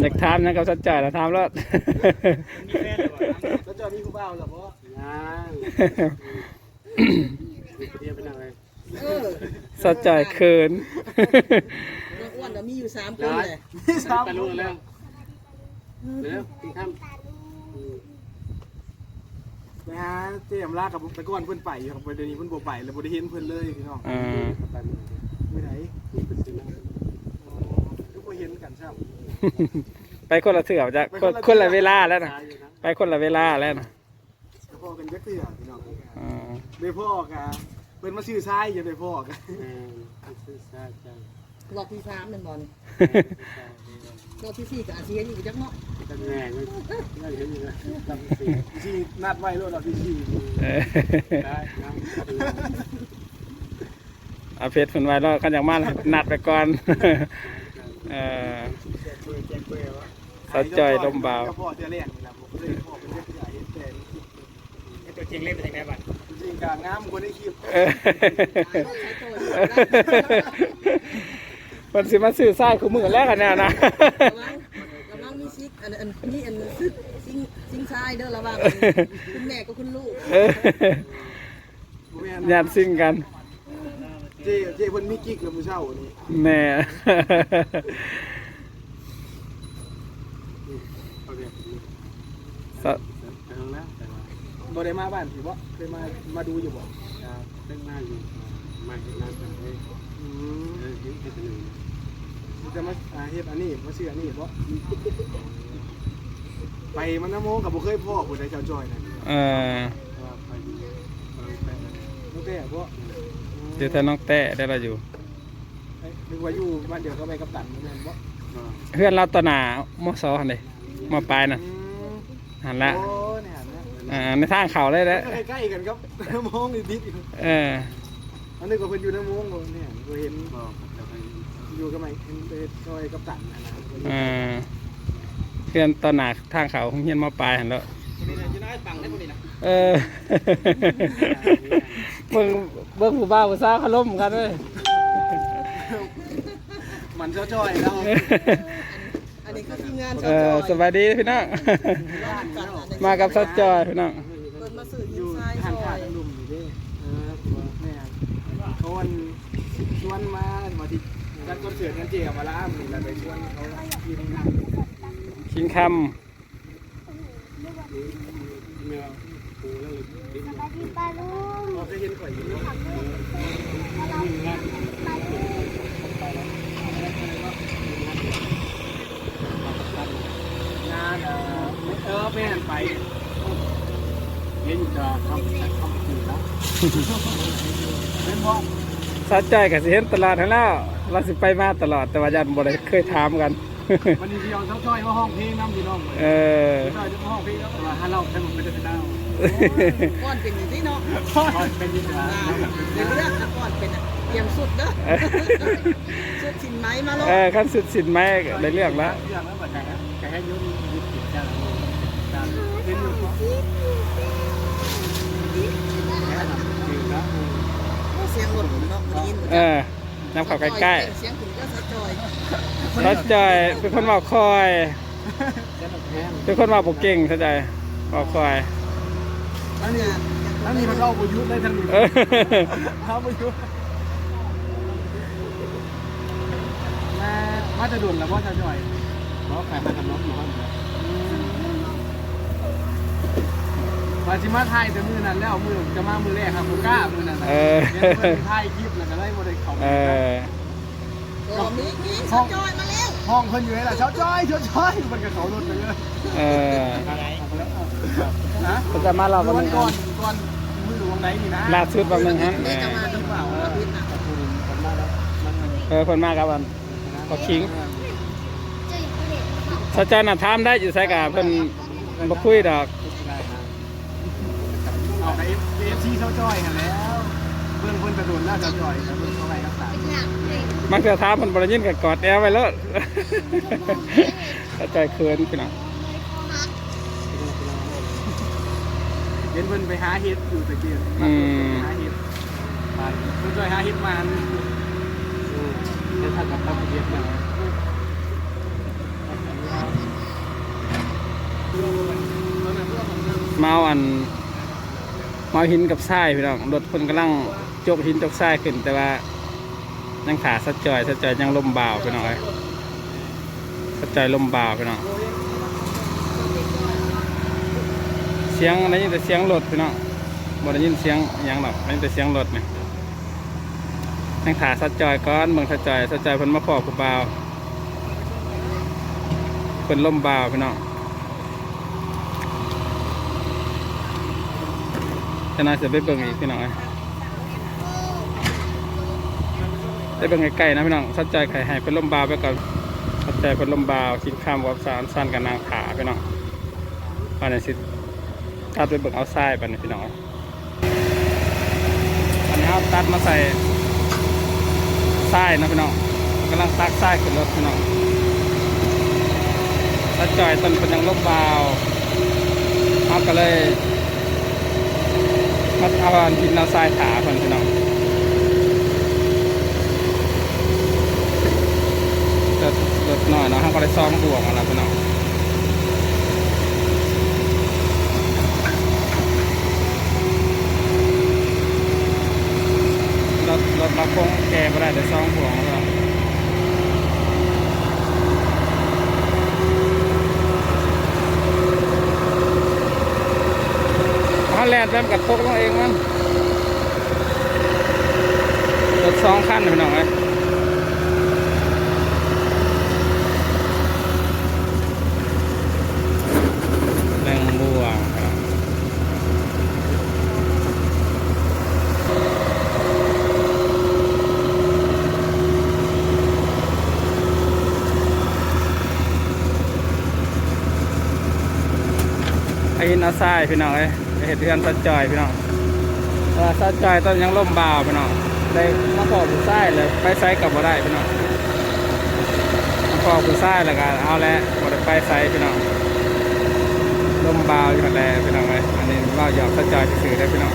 อยากถามนะกับสัจจะนะถามแล้วมีแฟนหรือเปล่าแล้วเจ้ามีผู้บ่าวหรอพ่อยังมีคนเดียวเป็นอะไรเออสัจจะเขินน้องอ้วนน่ะมีอยู่สามคนเลยไปรู้แล้วเร็วกินข้ามไปหาเจ๊ยมลากับไปก่อนเพิ่นไปอยู่ครับเดี๋ยวนี้เพิ่นบ่ไปแล้วบ่ได้เห็นเพิ่นเลยพี่น้อง อ่า ไปมือ ไปไหน มีเป็นสิ่งนั้น ทุกคนเห็นกันใช่ ไหมไปคนละเถื่อจะคนคนละเวลาแล้วนะตายอยู่นะไปคนละเวลาแล้วนะพ่อกันจักเทื่อพี่น้องอ่าได้พ่อกะเพิ่นมาซื้อทรายอย่าได้พ่อกะเออซื้อซาจ้ารอบที่สามนั่นบอลรอบที่สี่กับอาเซียนอยู่จักเนาะกันแน่เลยได้เห็นอยู่นะจำสิ่งที่นัดไว้โลดเราที่สี่เออได้น้ำเอาเพชรฝนไว้แล้วกันอย่างมากนัดไปก่อนเออ สัจจอยลมเบาก็พ่อเทื่อแรกนี่ล่ะผมเลยพ่อเป็นจักเทื่อเห็นแต่ไอ้ตัวจริงเล่นเป็นยังไงบ้างจริงๆก็งามกว่าในคลิปเออมันสิมาสื่อสายคู่มือแล้วกันแน่นะ กำลังกำลังมีซิกอันอันนี่อันซิกซิงซิงชายเด้อระหว่างคุณแม่กับคุณลูกเออบ่แม่นญาติซิ่งกัน เจ๊เจ๊เพิ่นมีกิ๊กแล้วมื้อเช้านี่แน่ โอเค สะไปลงแล้วแต่ว่าบ่ได้มาบ้านพี่บ่เคยมามาดูอยู่บ่จะเต้นหน้าอยู่มาเห็นหน้ากันเลยอืมเออเห็นเป็นหนึ่งจะมาอ่าเฮ็ดอันนี้มาซื้ออันนี้บ่ไปมันน้ำโมงกับบ่เคยพ่อผู้ใดเจ้าจ้อยนะเออว่าไปไปไปตั้งแต่บ่เดี๋ยวถ้าน้องแต้ได้เราอยู่เอ้ยนึกว่าอยู่บ้านเดียวกับแม่กัปตันแม่นบ่ก็เพื่อนเราตอนหนามอซอหันเลยมอปลายน่ะอืม หันละโอ้เนี่ยนะอ่าในทางเขาเลยแหละใกล้ๆกันครับน้ำโมงนิดๆอยู่เอออันนี้ก็เพิ่นอยู่น้ำโมงบ่เนี่ยก็เห็นบอกจะไปอยู่กับไอ้เห็นไปซอยกัปตันนะนะเออเพื่อนตอนหนาทางเขาคงเฮียนมอปลายหันแล้วจะได้ปังได้คนนี้นะเออเบิ่งเบิ่งผู้บ่าวผู้สาวเขาล้มกันเว้ยมันเจ้าจ้อยแล้วอันนี้คือที มงานเอชาวอจสอยบายดีพี่น้อง มากับสัจจอยพี่น้องเปิดมาสื่ออทียู่มชายหันซอขายดลุมอยู่เด้เออแม่เขาวันชวนมามาที่จัดคอนเสิร์ตกันเจียมาล้ามนี่แล้วไปชวนเขากินคิงคเมื่อปูแล้วดิ้นเขาเคยเห็นข่อยอยู่เนาะงานเออเออแม่นไป เห็นจะทำทำถูกแล้วเป็นเพราะำสัจจอยกับสิเห็นตลอดทั้งแล้วเราสิไปมาตลอดแต่ว่าญาติบ่ได้เคยถามกันวันนี้ที่เราเจ้าจ้อยว่าห้องเพลงน้ำพี่น้องเออจ้อยจะมาห้องเพลงแล้วแต่ว่าถ้าเราถ้าผมไม่ได้เป็นดาวก้อนเป็นอย่างนี้เนาะเป็นยินดีเดี๋ยวเรื่องก้อนเป็นเตรียมสุดเด้อสุดสินไม้มาลงเออขั้นสุดสินไหมได้เรื่องแล้วเรื่องแล้วแบบไหนแกให้ยุ่งยุ่งจิตใจ เราการเห็นอยู่เพราะแค่ทำจริงนะเสียงหล่นเนาะได้ยินเออน้ำเข้าใกล้เสียงถึงก็สะจอยๆสัจจอยเป็นคนเว่าคอยแค่แบบแค่เป็นคนเว่าบ่เก่งสัจจอยเว่าคอยทั้งนี้ทั้งนี้มันเข้าประยุทธ์ได้ทั้งนี้เออเข้าประยุทธ์มามาจะดุนแล้วว่าจะจ่อยเพราะใครมาทำน้องอยู่ห้อง มาจิมาไทยแต่มือนั้นแล้วมือจะมามือแรกครับมือกล้ามือนั้นนะเออ เห็นเพิ่นไทยคลิปแล้วก็ได้บ่ได้เข้าเออ ตัวนี้นี่สะจอยมาแล้วห้องเพิ่นอยู่นี่ล่ะเช้าจ้อยเช้าจ้อยมันก็เขารถไปเลยเออ นะก็จะมาเราวัวันนนึงก่อนก่อนมือหลวงไหนนี่นะล่าสุดวันหนึงฮะแม่จะมาหรือเปล่าอาทิตย์น่ะผมมาแล้วมันเออคนมากครับวัน ขอคิงสัจจอยน่ะถามได้อยู่ใส่กับเพิ่นบ่คุยดอกได้นะ ออกไปเอฟซีเขาจอยกันแล้วเพื่อนเพื่อนกระโดดน่าจะจอยแต่เพื่อนเขาไปรักษาหนักมันจะท้ามันบริยินกับกอดแอลไปแล้วใจเคินพี่น้องเห็นเพื่อนไปหาเฮ็ดอยู่ตะเกียบอืมหาเฮ็ดไเพื่อนจอยหาเฮ็ดมาเดี๋ยวถ้ากับตะเกียบเมาอัน มาหินกับทรายพี่น้องรถคนกำลังจกหินจกทรายขึ้น แต่ว่ายังขาสัดจอยสัดจอยยังลมเบาพี่น้องเอ้ยสัดจอยลมเบาพี่น้องเสียงอะไรนี่แต่เสียงรถพี่น้องบ่ได้ยินเสียงยังหรอกได้ยินแต่เสียงรถนี่ยังขาสัดจอยก้อนเมืองสัดจอยสัดจอยเพิ่นมาพอผู้บ่าเพิ่นลมเบาพี่น้อง จะน่าจะไปเบิ่งอีกพี่น้องเอ้ได้เบิ่งใกล้ๆนะพี่น้องสัดใจไข่ให้เป็นลมบาวไปก่อนสัดใจเป็นลมบาวคิดข้ามวับสารสั้นกับนางขาพี่น้องอันนี้สิตัดไปเบิ่งเอาทรายไปนี่พี่น้องอันนี้เอาตัดมาใส่ทรายนะพี่น้องกำลังตักทรายขึ้นรถพี่น้องสัดจอยต้นเป็นยังลมบาวเขาก็เลย มาเอาอันหินเอาทรายถาเพิ่นพี่น้องรถรถหน่อยเนาะห้าก็เลยซ้อมบวกมาแล้วพี่น้องรถรถเราคงแก่ไม่ได้แต่ซ้อมบวกมาแล้ว แลนด์แป๊บกับตกลงเองมันรถสองคันพี่น้องเอ้ยแรงบัวครับไอ้นเอาทรายพี่น้องเอ้ย เห็ดเดือนสัดจอยพี่น้องว่าสัดจอยตอนยังล่มบ่าวพี่น้องได้มาขอผู้ใต้เลยไปไซกับบ่ได้พี่น้องมาขอผู้ใต้แล้วก็เอาแล้วบ่ได้ไปไซพี่น้องลมบาวอยู่แล้วพี่น้องเลยอันนี้ว่าหยอกสัจจอยสื่อได้พี่น้อง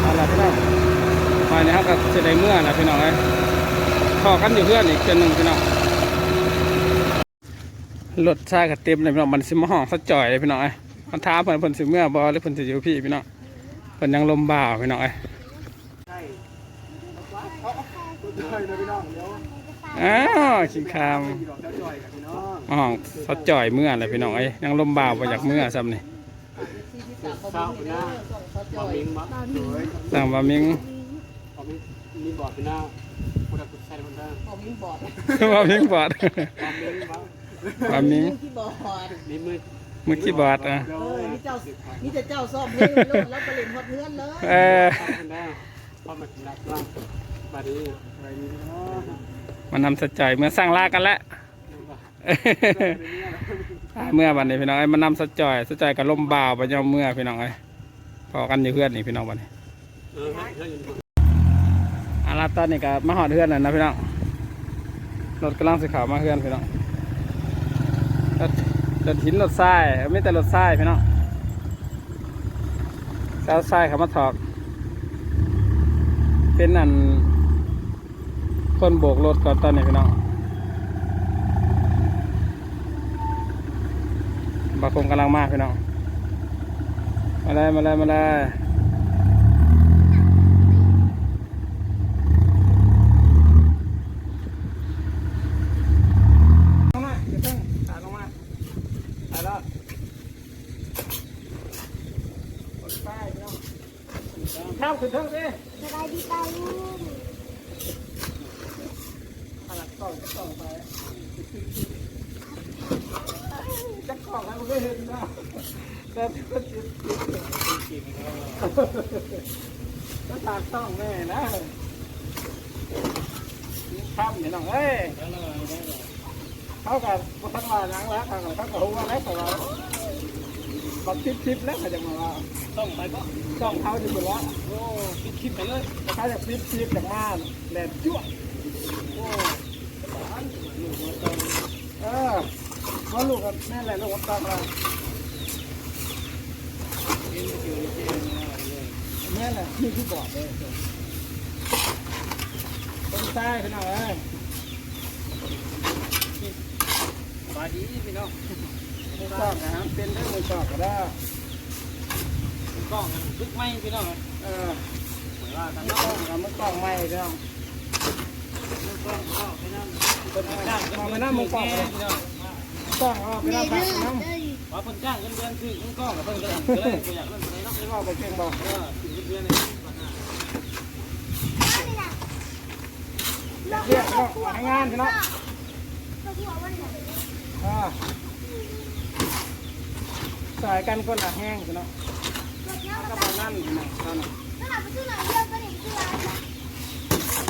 เอาล่ะพี่น้องมาเนี่ยครับก็ จะได้เมื่อนะพี่น้องเลยพอกันอยู่เพื่อนอีกเช่นหนึ่งพี่น้องรถชากับเต็มเลยพี่น้องมันซิมาห้องสัจจอยเลยพี่น้องเอ้ยมันท้ามเพิ่นเพิ่นสิเมื่อบอหรือเพิ่นสิอยู่พี่พี่น้องเพิ่นยังลมบ่าวพี่น้องเอ้ยใช่เอาเอาตัวจอยนะพี่น้องเดี๋ยวอ้าวชิงคามพี่น้องเจ้าจอยกับพี่น้องอ๋อเขาจ่อยเมื่ออะไรพี่น้องเอ้ยยังลมบ่าวมาจากเมื่อซ้ำนี่ข้าวเป็นหน้าบะหมิงบะสวยสั่งบะมิงบะห มิงมีบอดเป็นหน้าพุทธกุศลคนได้ผมมีบอดบะมิงบอดบะหมิงบะบะมิงที่บอดมีมือมือคีย์บอร์ดอะเออนี่เจ้านี่แต่เจ้าซ่อมเพลงโลดแล้วไปเล่นฮอดเพื่อนเลยเออข้าวคนได้พอมาถึงรักล่างมาดีอะไรดีพี่น้องมานำสจ่อยเมื่อสร้างลากันแล้วเมื่อวันนี้พี่น้องเอ้ยมานำสจ่อยสจ่อยกับลมบ่าวไปยอมเมื่อพี่น้องเอ้ยพอกันอยู่เพื่อนนี่พี่น้องวันนี้เออเฮ้ยอาราตอนนี้ก็มาหอดเพื่อนแล้วนะพี่น้องรถกำลังสิเขาวมาเพื่อนพี่น้องรถรถหินรถทรายไม่แต่รถทรายพี่น้องเจ้าทรายเขามาถอก เป็นอัน คนโบกรถก่อนตอนนี้พี่น้องบาคงกำลังมากพี่น้อง มาเลยมาเลยมาเลยลงมาเดี๋ยวเพิ่งถ่ายลงมาถ่ายแล้วกดป้ายพี่น้องข้ามขึ้นเทิงสิ สบายดีตาลุง ขนาดกล้องจะกล้องไปจะกล้องแล้วมันก็เห็นนะแต่ก็จิตก็ตากต้องแม่นะข้ามเนี่ยน้องเอ้ยเขากับบุทังวานังแล้วเขากับเขากับหัวแล้วเขาบักทิปทิปแล้วจะมาว่าต้องไปก็ต้องเขาจะบอกว่าโอ้คิดคิดไปเลยเขาจะทิปทิปจากบ้านแหลมจ้วโอ้ เออเพราลูกกับแม่แหละลูกกับตาเราแม่แหละนี่ที่บอกเลยต้นไส้พี่น้องเอ้ยสวัสดีพี่น้องมือชอบนะครับเป็นได้มือชอบก็ได้กล้องกันลึกไหมพี่น้องเออเหมือนว่ามือกล้องกับมือกล้องไม่พี่น้อง กล้อกไปนั่งเป็นอะไรมองไปหน้ามือกล้องเลยพี่น้อกล้องเอาไปหน้าปากน้ำว่าคนจ้างเงินเดือนคือกล้องกับเพิ่นก็เลยอยากเล่นอะไรนาะไม่ว่าไปเก่งบอกเออถึงเงินเดือนเนี่ยเรียกเนาะให้งานพี่น้องอ่าสายกันคนละแห้งพี่น้องก็บอนั่นพี่น้องตอนนั้น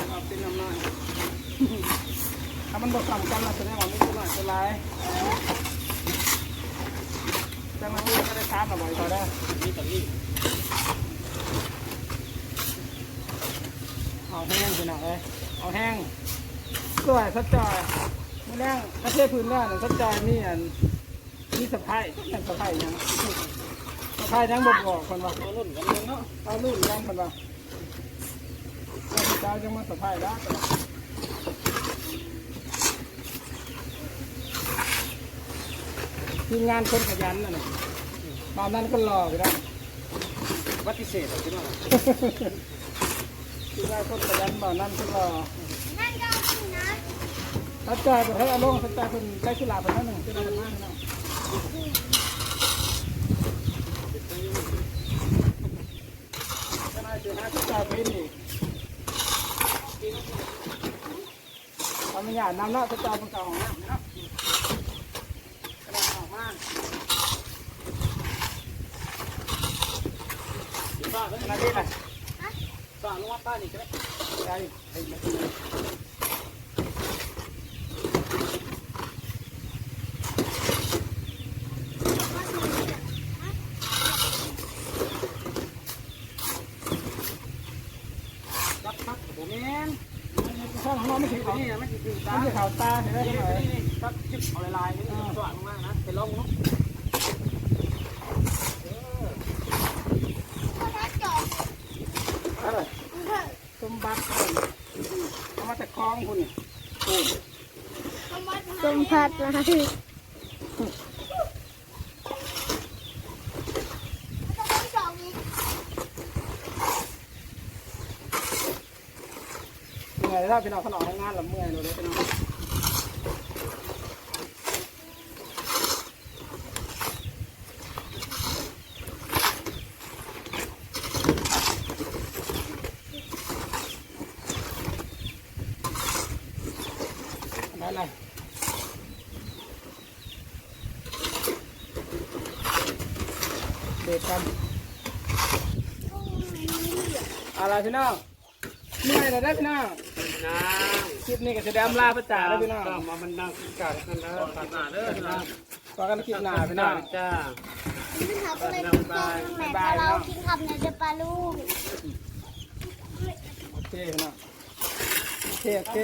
เอาเป็นน้ำน้อย ถ้ามันบดสำกันเราแสดงว่าไม่เป็นไรเป็นไรแต่มันไม่ได้ช้ากับบ่อยเขาได้มีตอนนี้เอาแห้งพี่น้องเอ้ยเอาแห้งสวยสัดจอยไม่แรงถ้าเทียบพื้นได้สัดจอยมีอันมีสะพายยังสะพายยังสะพายยังบอกบอกคนว่าเอารุ่นกันเนาะเอาลูกยังคนว่าเจ้าจะมาสะพายแล้ว ทีมงานคนขยันน่ะนะตอนนั้นก็รอไปแล้ววัดพิเศษพี่น้องทีมงานคนขยันตอนนั้นก็รอถ้าจ่ายไปให้อาลงถ้าจ่ายเป็นได้กีฬาเป็นนั่นหนึ่งจะได้เป็นมากเนาะก็น่าจะน่าจะจ่ายเป็นอีกทำไม่ยากน้ำเนาะถ้าจ่ายเป็นเก่าของน้ำนะดาษออกมา ป้าก็ขนาดนี้แหละป้าลงมาป้านี่ก็ได้จ่ายให้มาทีรับครับผมเองช่องของเราไม่ถึงนี่นี่ไม่ถึงตาไม่ขาวตาเห็นไหมนี่เท่าไหร่นี่ตัดจิ๊บเอาลายๆนี่สว่างมากนะไปลองเนาะ อะไรสม บัติเอามาจากคลองคุณนี่โอ้สมผัสมาคือเหนื่อยแล้วพี่น้องขนมทำงานละเมื่อยเลยพี่น้อง เด็กกันอะไรพี่น้องเหนื่อยเลยได้พี่น้องน้คลิปนี้ก็จะได้อำลาพระจ่าแล้วพี่น้องำมามันนั่งกันกันนะปัดหน้าเด้อพี่น้องต่อกันคลิปหน้าพี่น้องจ้ากินข้าวก็เลยกินต้มแม่ถ้าเรากินคำในเดปลาลูกโอเคพี่น้องโอเคโอเค